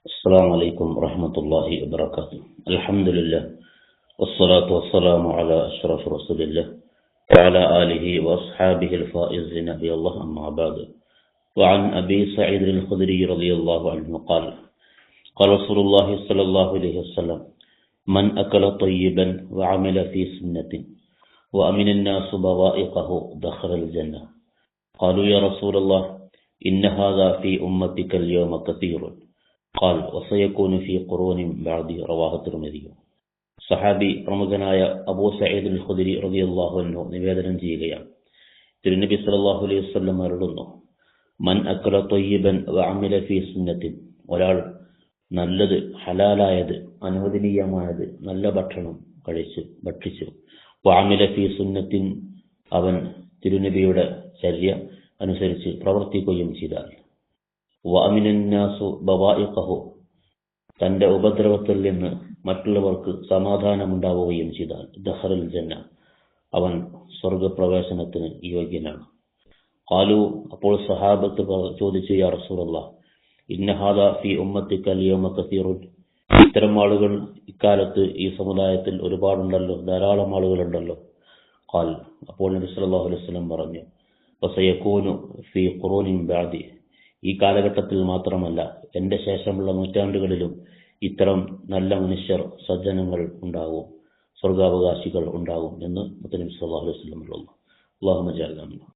السلام عليكم ورحمة الله وبركاته. الحمد لله والصلاة والسلام على أشرف رسول الله وعلى آله وأصحابه الفائزين نبي الله أما بعد. وعن أبي سعيد الخدري رضي الله عنه قال قال رسول الله صلى الله عليه وسلم من أكل طيبا وعمل في سنة وأمن الناس بوائقه دخل الجنة. قالوا يا رسول الله إن هذا في أمتك اليوم كثير. قال وسيكون في قرون بعد رواه الترمذي സഹാബി പ്രമുഖനായ അബൂ സയ്യിദ് അൽ ഖുദരി റളിയല്ലാഹു അൻഹു നിവേദനം ചെയ്യുകയാണ് തിരുനബി സല്ലല്ലാഹു അലൈഹി വസല്ലം അരുളുന്നു മൻ അക്കല തൊയ്യിബൻ വഅമില ഫീ സുന്നത്തിൻ ഒരാൾ നല്ലത് ഹലാലായത് അനുവദനീയമായത് നല്ല ഭക്ഷണം കഴിച്ചു ഭക്ഷിച്ചു വഅമില ഫീ സുന്നത്തിൻ അവൻ തിരുനബിയുടെ ചര്യ അനുസരിച്ച് പ്രവർത്തിക്കുകയും ചെയ്താൽ തന്റെ ഉപദ്രവത്തിൽ നിന്ന് മറ്റുള്ളവർക്ക് സമാധാനമുണ്ടാവുകയും ചെയ്താൽ ദഹറുൽ ജന്ന. അവൻ സ്വർഗപ്രവേശനത്തിന് യോഗ്യനാണ്. കാലു അപ്പോൾ സഹാബത്ത് ചോദിച്ചു യാ റസൂലല്ലാ ഇന്നഹാദ ഫി ഉമ്മത്തിക്ക അൽയൗമ കസീറുൻ. ഇത്തരം ആളുകൾ ഇക്കാലത്ത് ഈ സമുദായത്തിൽ ഒരുപാടുണ്ടല്ലോ ധാരാളം ആളുകളുണ്ടല്ലോ. കാൽ അപ്പോൾ നബി സല്ലല്ലാഹു അലൈഹി വസല്ലം പറഞ്ഞു ഫി ഖുറൂനിൻ ബഅദി ഈ കാലഘട്ടത്തിൽ മാത്രമല്ല എന്റെ ശേഷമുള്ള നൂറ്റാണ്ടുകളിലും ഇത്തരം നല്ല മനുഷ്യർ സജ്ജനങ്ങൾ ഉണ്ടാകും സ്വർഗാവകാശികൾ ഉണ്ടാകും എന്ന് മുത്തനബി സല്ലല്ലാഹു അലൈഹി വസല്ലം അല്ലാഹുമ്മ ജഅൽനാ